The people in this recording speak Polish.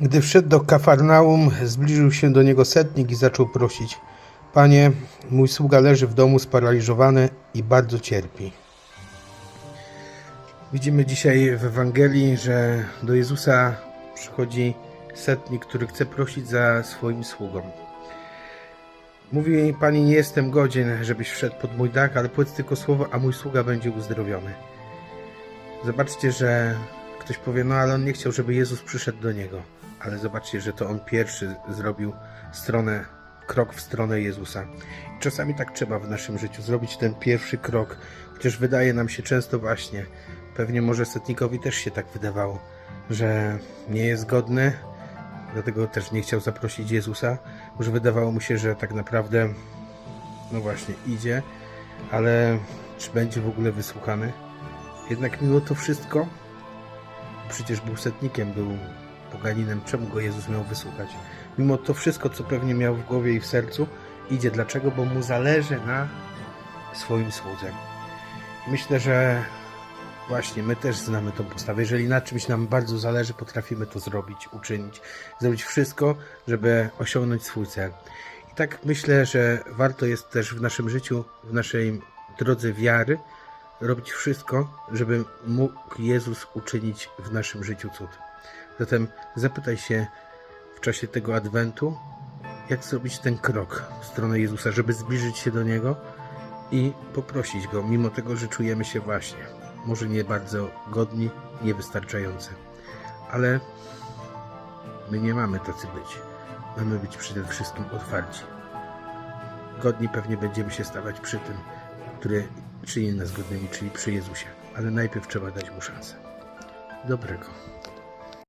Gdy wszedł do Kafarnaum, zbliżył się do niego setnik i zaczął prosić: Panie, mój sługa leży w domu sparaliżowany i bardzo cierpi. Widzimy dzisiaj w Ewangelii, że do Jezusa przychodzi setnik, który chce prosić za swoim sługą. Mówi Pani, nie jestem godzien, żebyś wszedł pod mój dach, ale powiedz tylko słowo, a mój sługa będzie uzdrowiony. Zobaczcie, że ktoś powie, no ale on nie chciał, żeby Jezus przyszedł do niego. Ale zobaczcie, że to on pierwszy zrobił stronę, krok w stronę Jezusa. Czasami tak trzeba w naszym życiu zrobić ten pierwszy krok, chociaż wydaje nam się często właśnie, pewnie może setnikowi też się tak wydawało, że nie jest godny, dlatego też nie chciał zaprosić Jezusa. Może wydawało mu się, że tak naprawdę, no właśnie, idzie, ale czy będzie w ogóle wysłuchany? Jednak mimo to wszystko, przecież był setnikiem, był poganinem, czemu go Jezus miał wysłuchać? Mimo to wszystko, co pewnie miał w głowie i w sercu, idzie. Dlaczego? Bo mu zależy na swoim słudze. Myślę, że właśnie my też znamy tą postawę. Jeżeli na czymś nam bardzo zależy, potrafimy to zrobić, uczynić, zrobić wszystko, żeby osiągnąć swój cel. I tak myślę, że warto jest też w naszym życiu, w naszej drodze wiary, robić wszystko, żeby mógł Jezus uczynić w naszym życiu cud. Zatem zapytaj się w czasie tego adwentu, jak zrobić ten krok w stronę Jezusa, żeby zbliżyć się do Niego i poprosić Go, mimo tego, że czujemy się właśnie, może nie bardzo godni, niewystarczający, ale my nie mamy tacy być. Mamy być przede wszystkim otwarci. Godni pewnie będziemy się stawać przy tym, który czyni nas godnymi, czyli przy Jezusie. Ale najpierw trzeba dać mu szansę. Dobrego.